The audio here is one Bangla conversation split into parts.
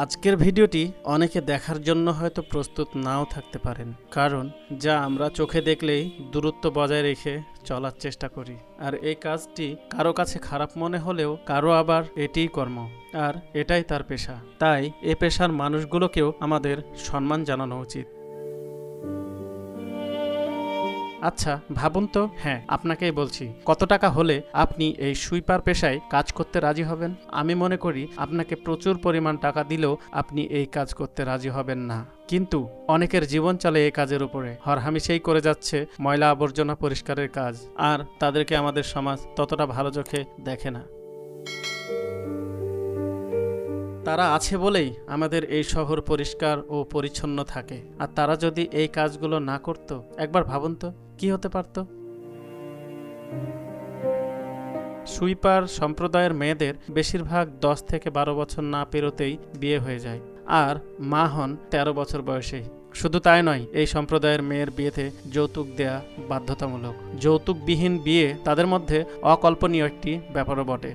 আজকের ভিডিওটি অনেকে দেখার জন্য হয়তো প্রস্তুত নাও থাকতে পারেন, কারণ যা আমরা চোখে দেখলেই দূরত্ব বজায় রেখে চলার চেষ্টা করি। আর এই কাজটি কারও কাছে খারাপ মনে হলেও কারও আবার এটিই কর্ম, আর এটাই তার পেশা। তাই এ পেশার মানুষগুলোকেও আমাদের সম্মান জানানো উচিত। আচ্ছা ভাবুন তো। হ্যাঁ আপনাকেই বলছি, কত টাকা হলে আপনি এই সুইপার পেশায় কাজ করতে রাজি হবেন? আমি মনে করি আপনাকে প্রচুর পরিমাণ টাকা দিলেও আপনি এই কাজ করতে রাজি হবেন না। কিন্তু অনেকের জীবন চলে এই কাজের উপরে। হরহামেশাই করে যাচ্ছে ময়লা আবর্জনা পরিষ্কারের কাজ। আর তাদেরকে আমাদের সমাজ ততটা ভালো চোখে দেখে না। তারা আছে বলেই আমাদের এই শহর পরিষ্কার ও পরিচ্ছন্ন থাকে। আর তারা যদি এই কাজগুলো না করত, একবার ভাবুন তো, কি হতে পারত? সুইপার সম্প্রদায়ের মেয়েদের বেশিরভাগ দশ থেকে বারো বছর না পেরোতেই বিয়ে হয়ে যায়। আর মা হন তেরো বছর বয়সেই শুধু তাই নয়, এই সম্প্রদায়ের মেয়ের বিয়েতে যৌতুক দেয়া বাধ্যতামূলক। যৌতুকবিহীন বিয়ে তাদের মধ্যে অকল্পনীয় একটি ব্যাপারও বটে।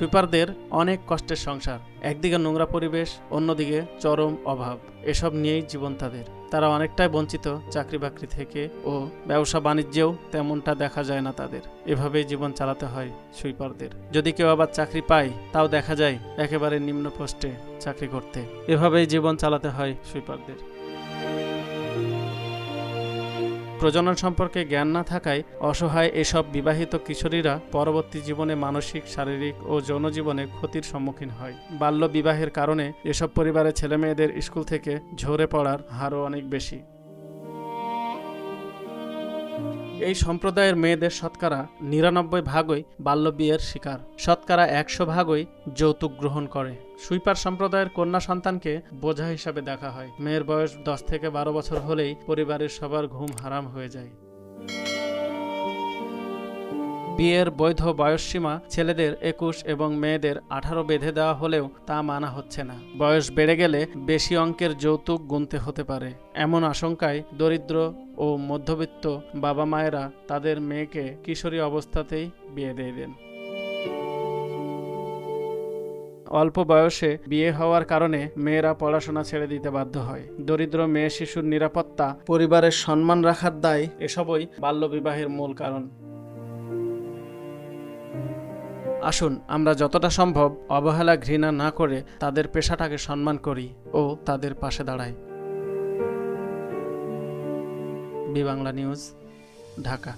সুইপারদের অনেক কষ্টের সংসার। একদিকে নোংরা পরিবেশ, অন্যদিকে চরম অভাব। এসব নিয়েই জীবন তাদের। তারা অনেকটাই বঞ্চিত চাকরি বাকরি থেকে ও ব্যবসা বাণিজ্যেও তেমনটা দেখা যায় না তাদের। এভাবেই জীবন চালাতে হয় সুইপারদের। যদি কেউ আবার চাকরি পায়, তাও দেখা যায় একেবারে নিম্ন পোস্টে চাকরি করতে। এভাবেই জীবন চালাতে হয় সুইপারদের। প্রজনন সম্পর্কে জ্ঞান না থাকায় অসহায় এসব বিবাহিত কিশোরীরা পরবর্তী জীবনে মানসিক, শারীরিক ও যৌন জীবনে ক্ষতির সম্মুখীন হয়। বাল্য বিবাহের কারণে এসব পরিবারের ছেলেমেয়েদের স্কুল থেকে ঝরে পড়ার হারও অনেক বেশি। এই সম্প্রদায়ের মেয়েদের শতকরা নিরানব্বই ভাগই বাল্য বিয়ের শিকার, শতকরা একশো ভাগই যৌতুক গ্রহণ করে। সুইপার সম্প্রদায়ের কন্যা সন্তানকে বোঝা হিসাবে দেখা হয়। মেয়ের বয়স দশ থেকে বারো বছর হলেই পরিবারের সবার ঘুম হারাম হয়ে যায়। বিয়ের বৈধ বয়সসীমা ছেলেদের একুশ এবং মেয়েদের আঠারো বেঁধে দেওয়া হলেও তা মানা হচ্ছে না। বয়স বেড়ে গেলে বেশি অঙ্কের যৌতুক গুনতে হতে পারে। এমন আশঙ্কায় দরিদ্র ও মধ্যবিত্ত বাবা মায়েরা তাদের মেয়েকে কিশোরী অবস্থাতেই বিয়ে দিয়ে দেন। অল্প বয়সে বিয়ে হওয়ার কারণে মেয়েরা পড়াশোনা ছেড়ে দিতে বাধ্য হয়। দরিদ্র মেয়ে শিশুর নিরাপত্তা, পরিবারের সম্মান রাখার দায় এসবই বাল্যবিবাহের মূল কারণ। আসুন, আমরা যতটা সম্ভব অবহেলা, ঘৃণা না করে তাদের পেশাটাকে সম্মান করি ও তাদের পাশে দাঁড়াই। B Bangla news, Dhaka.